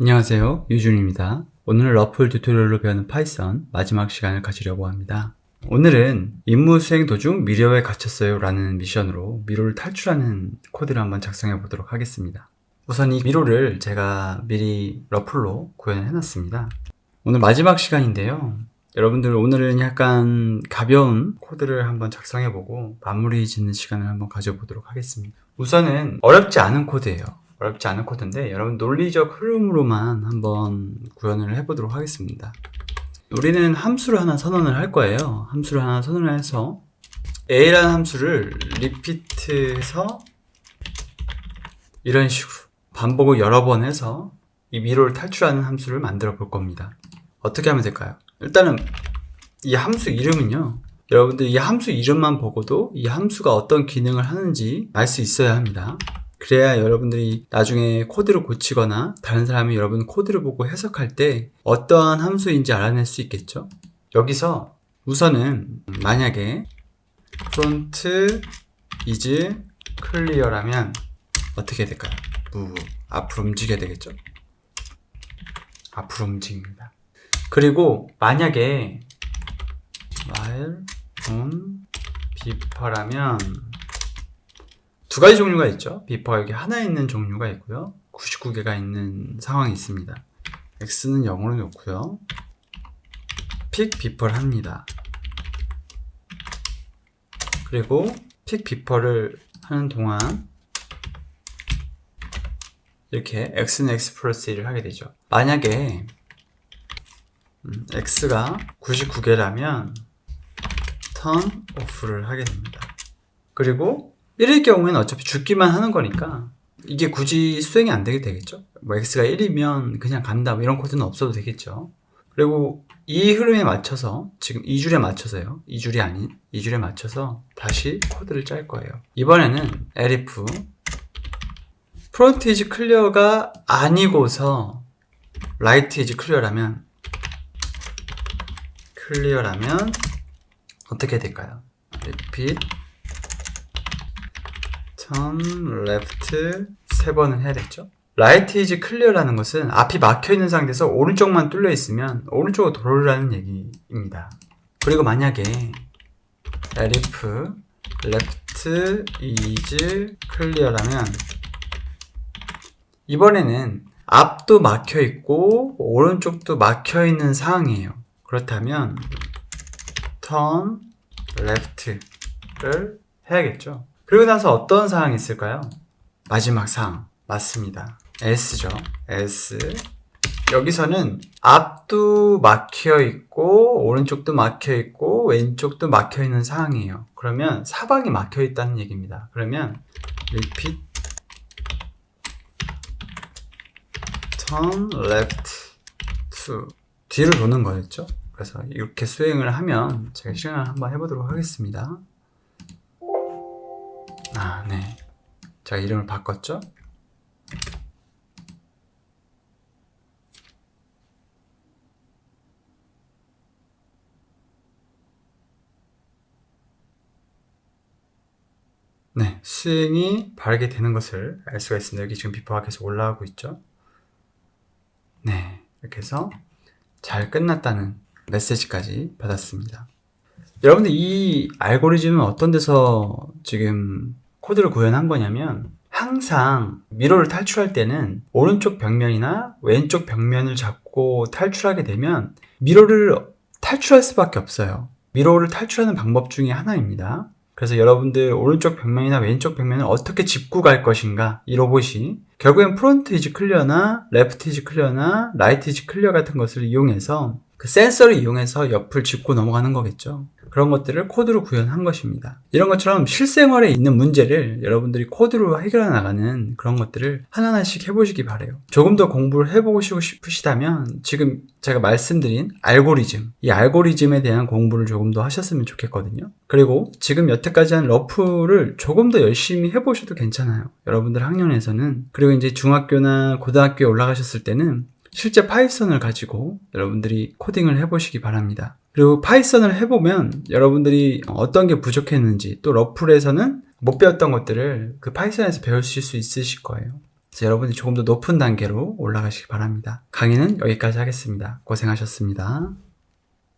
안녕하세요. 유준입니다. 오늘 러플 튜토리얼로 배우는 파이썬 마지막 시간을 가지려고 합니다. 오늘은 임무 수행 도중 미로에 갇혔어요 라는 미션으로 미로를 탈출하는 코드를 한번 작성해 보도록 하겠습니다. 우선 이 미로를 제가 미리 러플로 구현을 해놨습니다. 오늘 마지막 시간인데요. 여러분들 오늘은 약간 가벼운 코드를 한번 작성해 보고 마무리 짓는 시간을 한번 가져보도록 하겠습니다. 우선은 어렵지 않은 코드예요. 어렵지 않은 코드인데 여러분 논리적 흐름으로만 한번 구현을 해보도록 하겠습니다. 우리는 함수를 하나 선언을 할 거예요. 함수를 하나 선언을 해서 a라는 함수를 리피트해서 이런 식으로 반복을 여러 번 해서 이 미로를 탈출하는 함수를 만들어 볼 겁니다. 어떻게 하면 될까요? 일단은 이 함수 이름은요. 여러분들 이 함수 이름만 보고도 이 함수가 어떤 기능을 하는지 알 수 있어야 합니다. 그래야 여러분들이 나중에 코드를 고치거나 다른 사람이 여러분 코드를 보고 해석할 때 어떠한 함수인지 알아낼 수 있겠죠? 여기서 우선은 만약에 front is clear라면 어떻게 될까요? 무 앞으로 움직여야 되겠죠? 앞으로 움직입니다. 그리고 만약에 while on beeper라면 두 가지 종류가 있죠. 비퍼가 여기 하나 있는 종류가 있고요. 99개가 있는 상황이 있습니다. x는 0으로 놓고요. 픽 비퍼를 합니다. 그리고 픽 비퍼를 하는 동안 이렇게 x는 x 플러스 1을 하게 되죠. 만약에 음, x가 99개라면 turn off를 하게 됩니다. 그리고 1일 경우에는 어차피 죽기만 하는 거니까 이게 굳이 수행이 안 되게 되겠죠. 뭐 x가 1이면 그냥 간다 뭐 이런 코드는 없어도 되겠죠. 그리고 이 흐름에 맞춰서 지금 2줄에 맞춰서요. 2줄이 아닌 2줄에 맞춰서 다시 코드를 짤 거예요. 이번에는 elif 프론트 이즈 클리어가 아니고서 라이트 이즈 클리어라면 클리어라면 어떻게 될까요? repeat turn left 세 번을 해야 되죠. right is clear라는 것은 앞이 막혀 있는 상태에서 오른쪽만 뚫려 있으면 오른쪽으로 돌아오라는 얘기입니다. 그리고 만약에 elif left is clear라면 이번에는 앞도 막혀 있고 오른쪽도 막혀 있는 상황이에요. 그렇다면 turn left를 해야겠죠. 그리고 나서 어떤 사항이 있을까요? 마지막 사항. 맞습니다. S죠. S. 여기서는 앞도 막혀 있고, 오른쪽도 막혀 있고, 왼쪽도 막혀 있는 상황이에요. 그러면 사방이 막혀 있다는 얘기입니다. 그러면 repeat turn left to 뒤로 도는 거였죠. 그래서 이렇게 수행을 하면 제가 실행을 한번 해보도록 하겠습니다. 아, 네. 제가 이름을 바꿨죠? 네, 수행이 바르게 되는 것을 알 수가 있습니다. 여기 지금 비퍼가 계속 올라가고 있죠? 네, 이렇게 해서 잘 끝났다는 메시지까지 받았습니다. 여러분들 이 알고리즘은 어떤 데서 지금 코드를 구현한 거냐면 항상 미로를 탈출할 때는 오른쪽 벽면이나 왼쪽 벽면을 잡고 탈출하게 되면 미로를 탈출할 수밖에 없어요. 미로를 탈출하는 방법 중에 하나입니다. 그래서 여러분들 오른쪽 벽면이나 왼쪽 벽면을 어떻게 짚고 갈 것인가 이 로봇이 결국엔 프론트 이즈 클리어나 레프트 이즈 클리어나 라이트 이즈 클리어 같은 것을 이용해서 그 센서를 이용해서 옆을 짚고 넘어가는 거겠죠. 그런 것들을 코드로 구현한 것입니다. 이런 것처럼 실생활에 있는 문제를 여러분들이 코드로 해결해 나가는 그런 것들을 하나하나씩 해보시기 바래요. 조금 더 공부를 해보고 싶으시다면 지금 제가 말씀드린 알고리즘, 이 알고리즘에 대한 공부를 조금 더 하셨으면 좋겠거든요. 그리고 지금 여태까지 한 러프를 조금 더 열심히 해보셔도 괜찮아요. 여러분들 학년에서는. 그리고 이제 중학교나 고등학교에 올라가셨을 때는 실제 파이썬을 가지고 여러분들이 코딩을 해보시기 바랍니다. 그리고 파이썬을 해보면 여러분들이 어떤 게 부족했는지 또 러플에서는 못 배웠던 것들을 그 파이썬에서 배우실 수 있으실 거예요. 그래서 여러분이 조금 더 높은 단계로 올라가시기 바랍니다. 강의는 여기까지 하겠습니다. 고생하셨습니다.